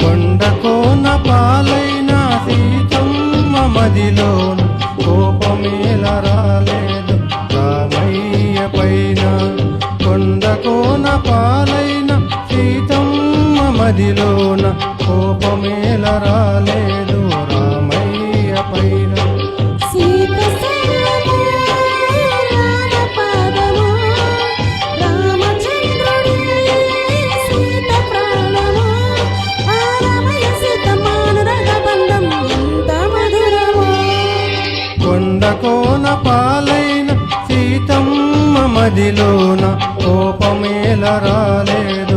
కొండకోన పాలైన సీతమ్మ మదిలోన కోపమేల రాలేదు రామయ్య పైన. కొండకోన పాలైన సీతమ్మ మదిలోన కోపమేల రాలేదు కోన పాలైన సీతమ్మ మదిలోన కోపమేల రాలేదు.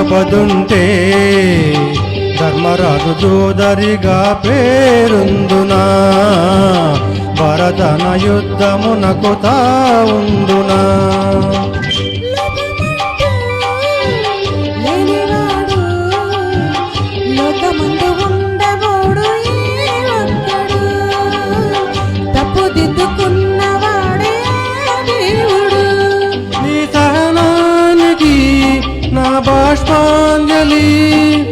ద్రౌపదుంటే ధర్మరాజు జోదరిగా పేరుందునా భరతన యుద్ధమునకు తావుందునా లోకమందు బాష్పాంజలి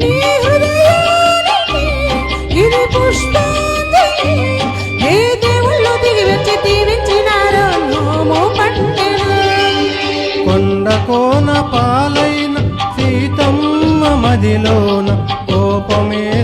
నీ హృదయానికి ఇది పుష్పాంజలి. ఏ దేవుళ్ళు దిగి వచ్చి దీవించినారో నోము పట్టెను కొండ కోన పాలైన సీతమ్మ మదిలోన కోపమేల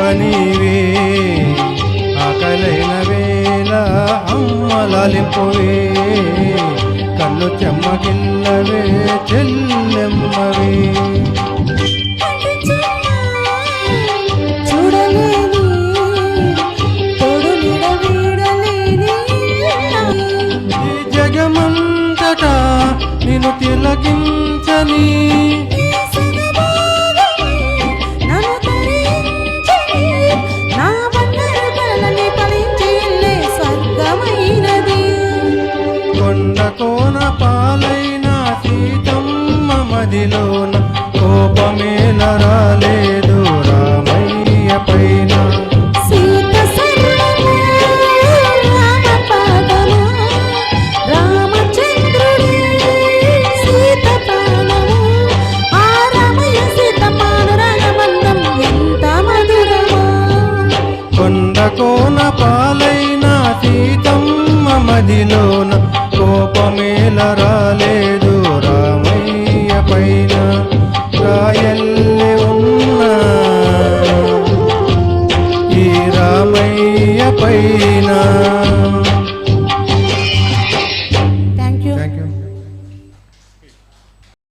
రెప్పనివే ఆకలైన వేళ అమ్మలాలింపువే. కన్ను చెమ్మగిల్లవే చెల్లెమ్మవే. జగమంతటా నిన్ను తిలకించని. మానురాగ బంధం ఎంత మధురమో. కొండ కోన పాలైన సీతమ్మ మదిలోన కోపమేల రాలేదు అయినా రాయల్లే ఉన్నా. ఈ రామయ్య పైన